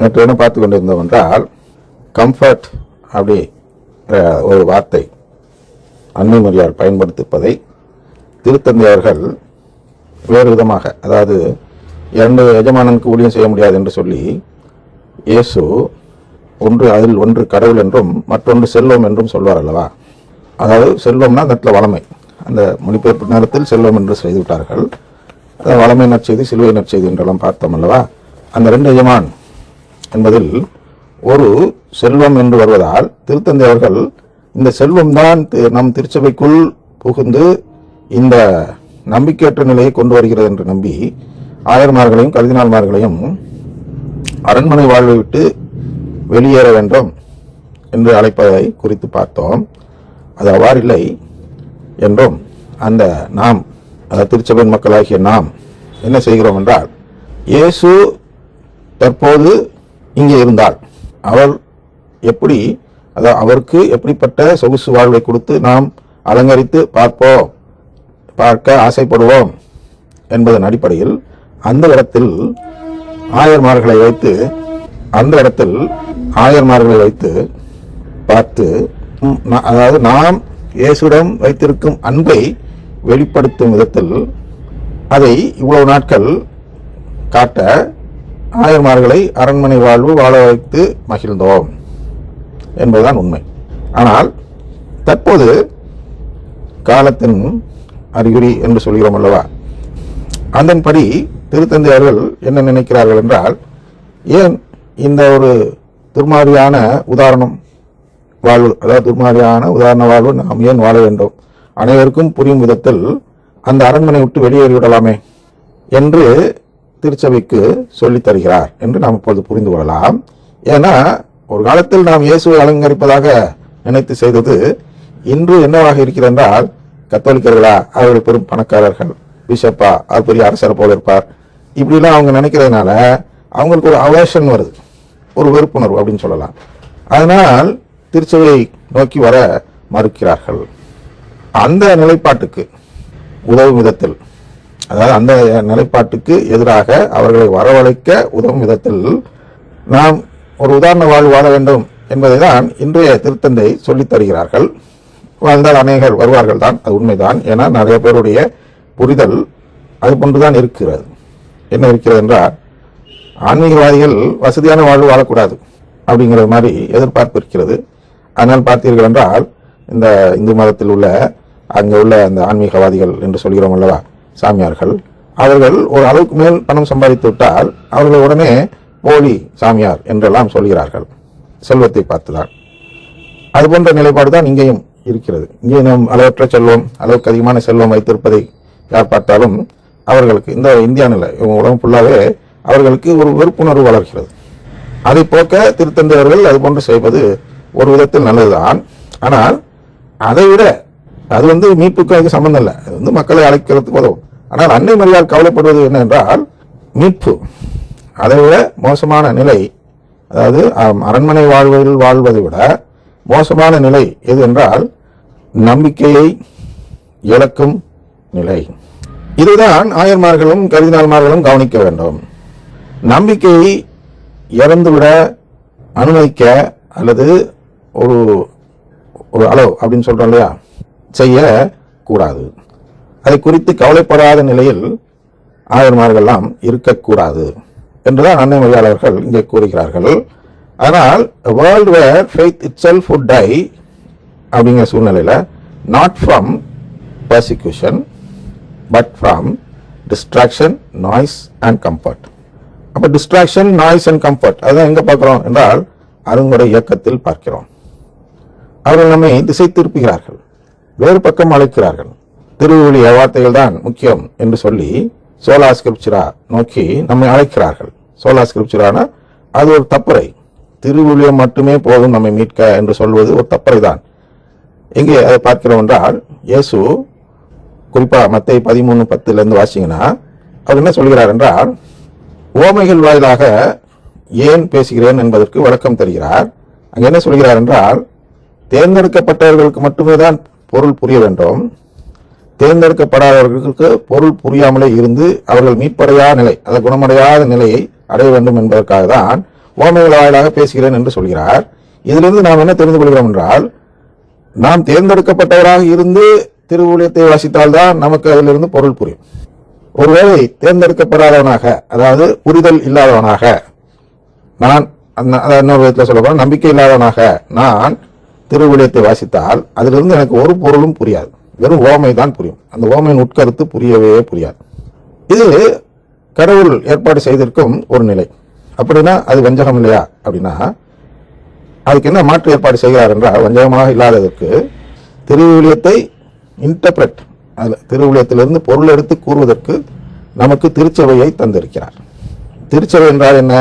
நேற்று என்ன பார்த்து கொண்டிருந்தோம் என்றால் கம்ஃபர்ட் அப்படி ஒரு வார்த்தை அன்னை பயன்படுத்திப்பதை திருத்தந்தை அவர்கள் வேறு விதமாக அதாவது இரண்டு எஜமானனுக்கு ஊழியம் செய்ய முடியாது என்று சொல்லி இயேசு ஒன்று அதில் ஒன்று கடவுள் என்றும் மற்றொன்று செல்வம் என்றும் சொல்வார் அல்லவா? அதாவது செல்வம்னா அந்த இடத்துல வளமை. அந்த மொழிபெயர்ப்பு நேரத்தில் செல்வம் என்று செய்துவிட்டார்கள் வளமை நற்செய்தி சிலுவை நற்செய்தி என்றெல்லாம் பார்த்தோம் அல்லவா? அந்த ரெண்டு எஜமான் என்பதில் ஒரு செல்வம் என்று வருவதால் திருத்தந்தை அவர்கள் இந்த செல்வம் தான் நம் திருச்சபைக்குள் புகுந்து இந்த நம்பிக்கையற்ற நிலையை கொண்டு வருகிறது என்று நம்பி ஆயர்மார்களையும் கருதினால்மார்களையும் அரண்மனை வாழ்வை விட்டு வெளியேற வேண்டும் என்று அழைப்பதை குறித்து பார்த்தோம். அது அவ்வாறில்லை என்றும் அந்த நாம் திருச்சபையின் மக்களாகிய நாம் என்ன செய்கிறோம் என்றால் இயேசு தற்போது இங்கே இருந்தால் அவர் எப்படி அதாவது அவருக்கு எப்படிப்பட்ட சொகுசு வாழ்வை கொடுத்து நாம் அலங்கரித்து பார்ப்போம் பார்க்க ஆசைப்படுவோம் என்பதன் அடிப்படையில் அந்த இடத்தில் ஆயர்மார்களை வைத்து அந்த இடத்தில் ஆயர்மார்களை வைத்து பார்த்து அதாவது நாம் இயேசுடன் வைத்திருக்கும் அன்பை வெளிப்படுத்தும் விதத்தில் அதை இவ்வளவு நாட்கள் காட்ட ஆயர்மார்களை அரண்மனை வாழ்வு வாழ வைத்து மகிழ்ந்தோம் என்பதுதான் உண்மை. ஆனால் தற்போது காலத்தின் அறிகுறி என்று சொல்கிறோம் அல்லவா? அதன்படி திருத்தந்தையர்கள் என்ன நினைக்கிறார்கள் என்றால் ஏன் இந்த ஒரு துர்மாரியான உதாரணம் வாழ்வு அதாவது துர்மாரியான உதாரண வாழ்வு நாம் ஏன் வாழ வேண்டும்? அனைவருக்கும் புரியும் விதத்தில் அந்த அரண்மனை விட்டு வெளியேறி விடலாமே என்று திருச்சபைக்கு சொல்லி தருகிறார் என்று நாம் இப்பொழுது புரிந்து கொள்ளலாம். ஏன்னா ஒரு காலத்தில் நாம் இயேசுவை அலங்கரிப்பதாக நினைத்து செய்தது இன்று என்னவாக இருக்கிறது என்றால் கத்தோலிக்கர்களா அவர்கள் பெரும் பணக்காரர்கள் பிஷப்பா அவர் பெரிய அரசரை போல இருப்பார். இப்படிலாம் அவங்க நினைக்கிறதுனால அவங்களுக்கு ஒரு அவேஷன் வருது. ஒரு வெறுப்புணர்வு அப்படின்னு சொல்லலாம். அதனால் திருச்சபையை நோக்கி வர மறுக்கிறார்கள். அந்த நிலைப்பாட்டுக்கு உதவும் விதத்தில் அதாவது அந்த நிலைப்பாட்டுக்கு எதிராக அவர்களை வரவழைக்க உதவும் விதத்தில் நாம் ஒரு உதாரண வாழ்வு வாழ வேண்டும் என்பதை தான் இன்றைய திருத்தந்தை சொல்லித் தருகிறார்கள். வாழ்ந்தால் அநேகர் வருவார்கள் தான் அது உண்மைதான். ஏன்னா நிறைய பேருடைய புரிதல் அது போன்றுதான் இருக்கிறது. என்ன இருக்கிறது என்றால் ஆன்மீகவாதிகள் வசதியான வாழ்வு வாழக்கூடாது அப்படிங்கிற மாதிரி எதிர்பார்ப்பு இருக்கிறது. ஆனால் பார்த்தீர்கள் என்றால் இந்த இந்து மதத்தில் உள்ள அங்கே உள்ள அந்த ஆன்மீகவாதிகள் என்று சொல்கிறோம் அல்லவா சாமியார்கள். அவர்கள் ஒரு அளவுக்கு மேல் பணம் சம்பாதித்து விட்டால் அவர்கள் உடனே போலி சாமியார் என்றெல்லாம் சொல்கிறார்கள். செல்வத்தை பார்த்துதான். அது போன்ற நிலைப்பாடு தான் இங்கேயும் இருக்கிறது. இங்கே நாம் அளவற்ற செல்வம் அளவுக்கு அதிகமான செல்வம் வைத்திருப்பதை யார் பார்த்தாலும் அவர்களுக்கு இந்த இந்தியா நிலை உலகம் ஃபுல்லாகவே அவர்களுக்கு ஒரு வெறுப்புணர்வு வளர்கிறது. அதை போக்க திருத்தந்தையர்கள் அது போன்று செய்வது ஒரு விதத்தில் நல்லதுதான். ஆனால் அதை விட அது வந்து மீட்புக்கும் அதுக்கு சம்பந்தம் இல்லை. அது வந்து மக்களை அழைக்கிறதுக்கு உதவும். ஆனால் அன்னை மரியால் கவலைப்படுவது என்னென்றால் மீட்பு. அதை விட மோசமான நிலை அதாவது அரண்மனை வாழ்வதில் வாழ்வதை விட மோசமான நிலை எது என்றால் நம்பிக்கையை இழக்கும் நிலை. இதுதான் ஆயர்மார்களும் கருதினால்மார்களும் கவனிக்க வேண்டும். நம்பிக்கையை இறந்துவிட அனுமதிக்க அல்லது ஒரு ஒரு அளவு அப்படின்னு சொல்றோம் இல்லையா? செய்ய கூடாது அதை குறித்து கவலைப்படாத நிலையில் ஆயர்மார்கள்லாம் இருக்கக்கூடாது என்றுதான் அன்னை மொழியாளர்கள் இங்கே கூறுகிறார்கள். ஆனால் world where faith itself would die அப்படிங்கிற சூழ்நிலையில் not from persecution but from distraction noise and comfort அப்போ டிஸ்ட்ராக்ஷன் நாய்ஸ் அண்ட் கம்ஃபர்ட் அதான் எங்கே பார்க்குறோம் என்றால் அருங்குடை இயக்கத்தில் பார்க்கிறோம். அவர்கள் நம்மை திசை திருப்புகிறார்கள் வேறு பக்கம் அழைக்கிறார்கள். திருவொழிய வார்த்தைகள் தான் முக்கியம் என்று சொல்லி சோலா ஸ்கிரிப்சரா நோக்கி நம்மை அழைக்கிறார்கள். சோலா ஸ்கிரிப்சரானா அது ஒரு தப்பறை திருவொழியம் மட்டுமே போதும் நம்மை மீட்க என்று சொல்வது ஒரு தப்பறை தான். எங்கே அதை பார்க்கிறோம் என்றால் இயேசு குறிப்பா மத்தை பதிமூணு பத்துலேருந்து வாசிங்கன்னா அவர் என்ன சொல்கிறார் என்றால் ஓமைகள் வாயிலாக ஏன் பேசுகிறேன் என்பதற்கு விளக்கம் தருகிறார். அங்கே என்ன சொல்கிறார் என்றால் தேர்ந்தெடுக்கப்பட்டவர்களுக்கு மட்டுமே தான் பொருள் புரிய வேண்டும். தேர்ந்தெடுக்கப்படாதவர்களுக்கு பொருள் புரியாமலே இருந்து அவர்கள் மீட்படையாத நிலை அதை குணமடையாத நிலையை அடைய வேண்டும் என்பதற்காக தான் ஓமைகள் வாயிலாக பேசுகிறேன் என்று சொல்கிறார். இதிலிருந்து நாம் என்ன தெரிந்து கொள்கிறோம் என்றால் நாம் தேர்ந்தெடுக்கப்பட்டவராக இருந்து திருவுளியத்தை வாசித்தால்தான் நமக்கு அதிலிருந்து பொருள் புரியும். ஒருவேளை தேர்ந்தெடுக்கப்படாதவனாக அதாவது புரிதல் இல்லாதவனாக நான் அந்த- இன்னொரு விதத்தில் சொல்ல நம்பிக்கை இல்லாதவனாக நான் திருவிழியத்தை வாசித்தால் அதிலிருந்து எனக்கு ஒரு பொருளும் புரியாது. வெறும் ஓமை தான் புரியும். அந்த ஓமையின் உட்கருத்து புரியவே புரியாது. இது கடவுள் ஏற்பாடு செய்திருக்கும் ஒரு நிலை. அப்படின்னா அது வஞ்சகம் இல்லையா? அப்படின்னா அதுக்கு என்ன மாற்று ஏற்பாடு செய்கிறார் என்றால் வஞ்சகமாக இல்லாததற்கு திருவிழியத்தை இன்டர்பிரட் திருவிழியத்திலிருந்து பொருள் எடுத்து கூறுவதற்கு நமக்கு திருச்சபையை தந்திருக்கிறார். திருச்சபை என்றால் என்ன?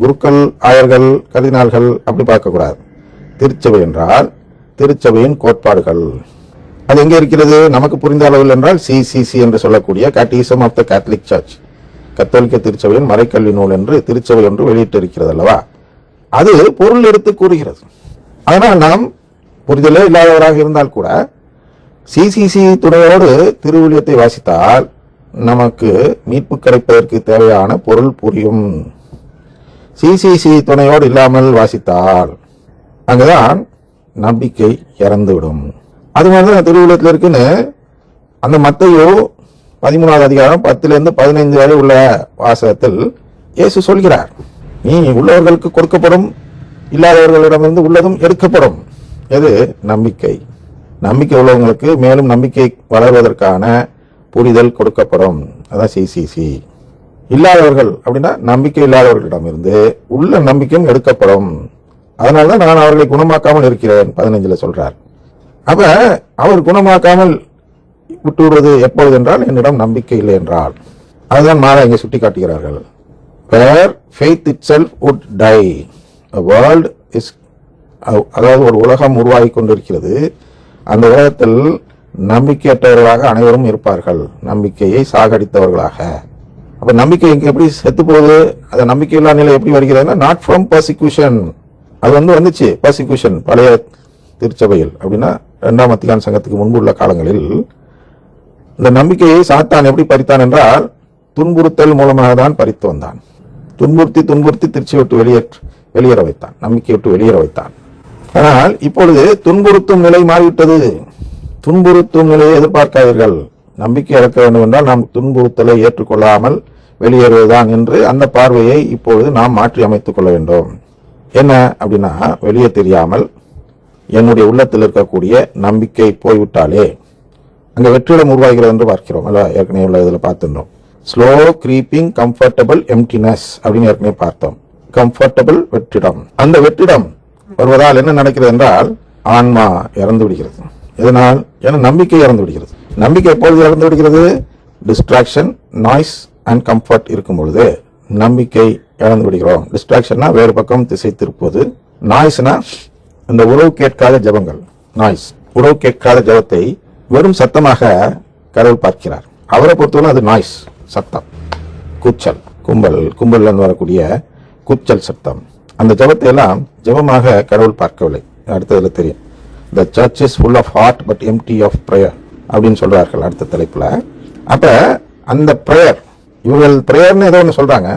குருக்கள் ஆயர்கள் கதினால்கள் அப்படி பார்க்கக்கூடாது. திருச்சபை என்றால் திருச்சபையின் கோட்பாடுகள். அது எங்கே இருக்கிறது? நமக்கு புரிந்த அளவில் என்றால் சிசிசி என்று சொல்லக்கூடிய catechism of the Catholic church கத்தோலிக்க திருச்சபையின் மறைக்கல்வி நூல் என்று திருச்சபை என்று வெளியிட்டு இருக்கிறது அல்லவா? அது பொருள் எடுத்து கூறுகிறது. அதனால் நாம் புரிதலே இல்லாதவராக இருந்தால் கூட சிசிசி துணையோடு திருவிழியத்தை வாசித்தால் நமக்கு மீட்பு கிடைப்பதற்கு தேவையான பொருள் புரியும். சிசிசி துணையோடு இல்லாமல் வாசித்தால் அங்குதான் நம்பிக்கை இறந்துவிடும். அது மாதிரி தான் திருவிழத்தில் இருக்குன்னு அந்த மத்தையோ பதிமூணாவது அதிகாரம் பத்துலேருந்து பதினைந்து வரை உள்ள வாசகத்தில் இயேசு சொல்கிறார் நீ உள்ளவர்களுக்கு கொடுக்கப்படும் இல்லாதவர்களிடமிருந்து உள்ளதும் எடுக்கப்படும். எது? நம்பிக்கை. நம்பிக்கை உள்ளவங்களுக்கு மேலும் நம்பிக்கை வளர்வதற்கான புரிதல் கொடுக்கப்படும். அதான் சிசிசி இல்லாதவர்கள் அப்படின்னா நம்பிக்கை இல்லாதவர்களிடமிருந்து உள்ள நம்பிக்கையும் எடுக்கப்படும். அதனாலதான் நான் அவர்களை குணமாக்காமல் இருக்கிறேன் பதினைஞ்சில் சொல்கிறார் அப்ப அவர் குணமாக்காமல் விட்டு விடுவது எப்பொழுது என்றால் என்னிடம் நம்பிக்கை இல்லை என்றால். அதுதான் மாறா இங்கே சுட்டி காட்டுகிறார்கள். Where faith itself would die world is அதாவது ஒரு உலகம் உருவாகி கொண்டிருக்கிறது. அந்த உலகத்தில் நம்பிக்கையற்றவர்களாக அனைவரும் இருப்பார்கள். நம்பிக்கையை சாகடித்தவர்களாக. அப்ப நம்பிக்கை இங்கே எப்படி செத்து போகுது? அந்த நம்பிக்கையில்லா நிலை எப்படி வருகிறதுனா நாட் ஃப்ரம் பர்சிக்யூஷன் அது வந்து வந்துச்சு. பர்சிக்யூஷன் பழைய திருச்சபையில். அப்படின்னா இரண்டாம் அத்திகான் சங்கத்துக்கு முன்பு உள்ள காலங்களில் இந்த நம்பிக்கையை சாத்தான் எப்படி பறித்தான் என்றால் துன்புறுத்தல் மூலமாக தான் பறித்து வந்தான். துன்புறுத்தி துன்புறுத்தி திருச்சி விட்டு வெளியேற்று வெளியேற வைத்தான். நம்பிக்கை விட்டு வெளியேற வைத்தான். ஆனால் இப்பொழுது துன்புறுத்தும் நிலை மாறிவிட்டது. துன்புறுத்தும் நிலையை எதிர்பார்க்காதீர்கள். நம்பிக்கை இழக்க வேண்டும் என்றால் நாம் துன்புறுத்தலை ஏற்றுக்கொள்ளாமல் வெளியேறுவதுதான் என்று அந்த பார்வையை இப்பொழுது நாம் மாற்றி அமைத்துக் கொள்ள வேண்டும். என்ன அப்படின்னா வெளியே தெரியாமல் என்னுடைய உள்ளத்தில் இருக்கக்கூடிய நம்பிக்கை போய்விட்டாலே அங்கே வெற்றிடம் உருவாகிறது என்று பார்க்கிறோம். அல்ல ஏற்கனவே உள்ள இதில் பார்த்துருந்தோம். ஸ்லோ க்ரீப்பிங் கம்ஃபர்டபுள் எம்டினஸ் அப்படின்னு ஏற்கனவே பார்த்தோம். கம்ஃபர்டபுள் வெற்றிடம். அந்த வெற்றிடம் வருவதால் என்ன நடக்கிறது என்றால் ஆன்மா இறந்து விடுகிறது. இதனால் ஏன்னா நம்பிக்கை இறந்து விடுகிறது. நம்பிக்கை எப்பொழுது இறந்து விடுகிறது? டிஸ்ட்ராக்ஷன் நாய்ஸ் அண்ட் கம்ஃபர்ட் இருக்கும் பொழுது நம்பிக்கை இழந்து விடுகிறோம். டிஸ்ட்ராக்ஷன்னா வேறு பக்கம் திசை திருப்புவது. நாய்ஸ்னா இந்த உறவு கேட்காத ஜெபங்கள் நாய்ஸ் உறவு கேட்காத ஜெபத்தை வெறும் சத்தமாக கடவுள் பார்க்கிறார். அவரை பொறுத்தவரை அது நாய்ஸ் சத்தம். கூச்சல் கும்பல் கும்பல்ல வரக்கூடிய கூச்சல் சத்தம். அந்த ஜபத்தை எல்லாம் ஜெபமாக கடவுள் பார்க்கவில்லை. அடுத்ததுல தெரியும். The church is full of heart but empty of prayer அப்படின்னு சொல்றார்கள் அடுத்த தலைப்புல. அப்ப அந்த ப்ரேயர் இவர்கள் ப்ரேயர்னு ஏதோ ஒன்று சொல்றாங்க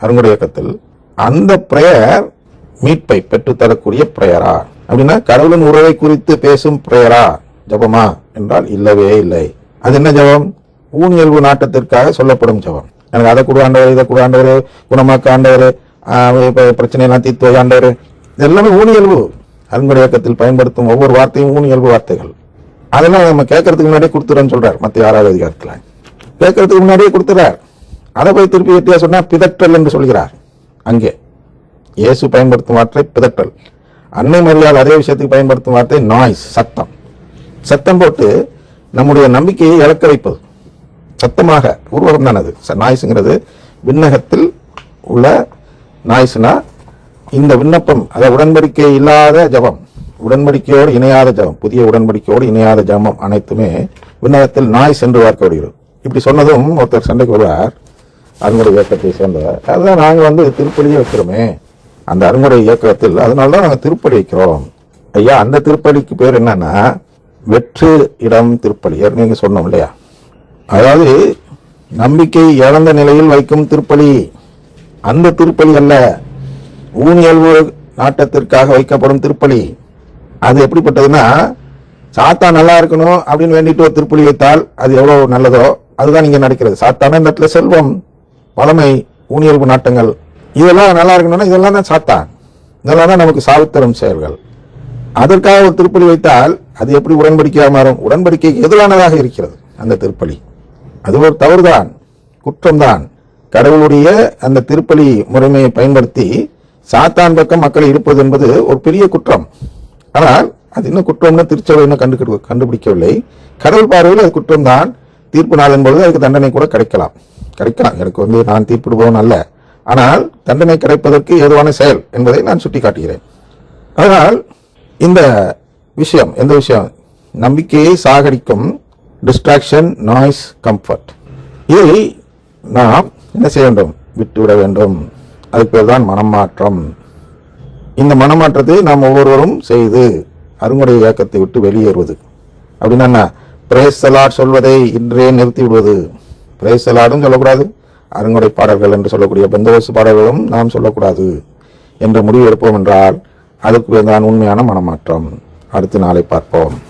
அருங்குடைய இயக்கத்தில். அந்த ப்ரேயர் மீட்பை பெற்றுத்தரக்கூடிய ப்ரேயரா அப்படின்னா கடவுளின் உறவை குறித்து பேசும் ப்ரேயரா? ஜெபமா? என்றால் இல்லவே இல்லை. அது என்ன ஜெபம்? ஊனியல்பு நாட்டத்திற்காக சொல்லப்படும் ஜெபம். எனக்கு அதை கூடாண்டவர் இதை கொடு குணமாக்க ஆண்டவர் பிரச்சனையெல்லாம் தீர்த்து ஆண்டவர். எல்லாமே ஊனியல்பு. அருங்குடைய இயக்கத்தில் பயன்படுத்தும் ஒவ்வொரு வார்த்தையும் ஊனியல்பு வார்த்தைகள். அதெல்லாம் நம்ம கேட்கறதுக்கு முன்னாடியே கொடுத்துறேன்னு சொல்றார். மத்திய ஆறாவது அதிகாரத்தில். கேட்கறதுக்கு முன்னாடியே கொடுத்துறார். அதை போய் திருப்பி எட்டியா சொன்னா பிதற்றல் என்று சொல்கிறார். அங்கே. இயேசு பயன்படுத்தும் வார்த்தை பிதற்றல். அன்னை மரியாதை அதே விஷயத்துக்கு பயன்படுத்தும் வார்த்தை நாய்ஸ் சத்தம். சத்தம் போட்டு நம்முடைய நம்பிக்கையை இழக்க வைப்பது. சத்தமாக உருவகம் தான் அது. நாய்ஸுங்கிறது விண்ணகத்தில் உள்ள நாய்ஸ்னா இந்த விண்ணப்பம் அதாவது உடன்படிக்கை இல்லாத ஜபம் உடன்படிக்கையோடு இணையாத ஜபம் புதிய உடன்படிக்கையோடு இணையாத ஜபம் அனைத்துமே விண்ணகத்தில் நாய் சென்று பார்க்கப்படுகிறது இப்படி சொன்னதும் ஒருத்தர் சண்டைக்கு வருவார். அருங்குறை இயக்கத்தை சேர்ந்தவர். அதுதான் நாங்கள் வந்து திருப்பலியே வைக்கிறோமே. அந்த அறுமுறை இயக்கத்தில் அதனால தான் நாங்கள் திருப்பலி வைக்கிறோம். ஐயா அந்த திருப்பலிக்கு பேர் என்னன்னா வெற்று இடம் திருப்பலி நீங்கள் சொன்னோம் இல்லையா? அதாவது நம்பிக்கை இழந்த நிலையில் வைக்கும் திருப்பலி அந்த திருப்பலி அல்ல ஊனியல்வு நாட்டத்திற்காக வைக்கப்படும் திருப்பலி அது எப்படிப்பட்டதுன்னா சாத்தா நல்லா இருக்கணும் அப்படின்னு வேண்டிட்டு ஒரு திருப்பலி வைத்தால் அது எவ்வளோ நல்லதோ அதுதான் இங்கே நடக்கிறது. சாத்தான இந்த இடத்துல செல்வம் பழமை ஊனியல்பு நாட்டங்கள். இதெல்லாம் நல்லா இருக்கணும்னா இதெல்லாம் தான் சாத்தான். இதெல்லாம் தான் நமக்கு சாவுத்தரும் செயல்கள். அதற்காக ஒரு திருப்பலி வைத்தால் அது எப்படி உடன்படிக்கையாக மாறும்? உடன்படிக்கைக்கு எதிரானதாக இருக்கிறது அந்த திருப்பலி. அது ஒரு தவறுதான் குற்றம்தான். கடவுளுடைய அந்த திருப்பலி முறைமையை பயன்படுத்தி சாத்தான் பக்கம் மக்கள் இருப்பது என்பது ஒரு பெரிய குற்றம். ஆனால் அது இன்னும் குற்றம்னு திருச்சபை இன்னும் கண்டு கண்டுபிடிக்கவில்லை. கடவுள் பார்வையில் அது குற்றம்தான். தீர்ப்பு நாள் பொழுது அதுக்கு தண்டனை கூட கிடைக்கலாம். கிடைக்கலாம். எனக்கு வந்து நான் தீர்ப்பிடுபவன் அல்ல. ஆனால் தண்டனை கிடைப்பதற்கு ஏதுவான செயல் என்பதை நான் சுட்டிக்காட்டுகிறேன். அதனால் இந்த விஷயம் எந்த விஷயம்? நம்பிக்கையை சாகடிக்கும் டிஸ்ட்ராக்ஷன் நாய்ஸ் கம்ஃபர்ட் இதை நாம் என்ன செய்ய வேண்டும்? விட்டுவிட வேண்டும். அதுக்கு பேர் தான் மனமாற்றம். இந்த மனமாற்றத்தை நாம் ஒவ்வொருவரும் செய்து அருங்குடைய இயக்கத்தை விட்டு வெளியேறுவது. அப்படின்னா பிரேசலாட் சொல்வதை இன்றே நிறுத்தி விடுவது பிரேசலாடும் சொல்லக்கூடாது. அருங்குடை பாடல்கள் என்று சொல்லக்கூடிய பந்தோபஸ்து பாடல்களும் நாம் சொல்லக்கூடாது என்ற முடிவு எடுப்போம் என்றால் அதுக்கு தான் உண்மையான மனமாற்றம். அடுத்த நாளை பார்ப்போம்.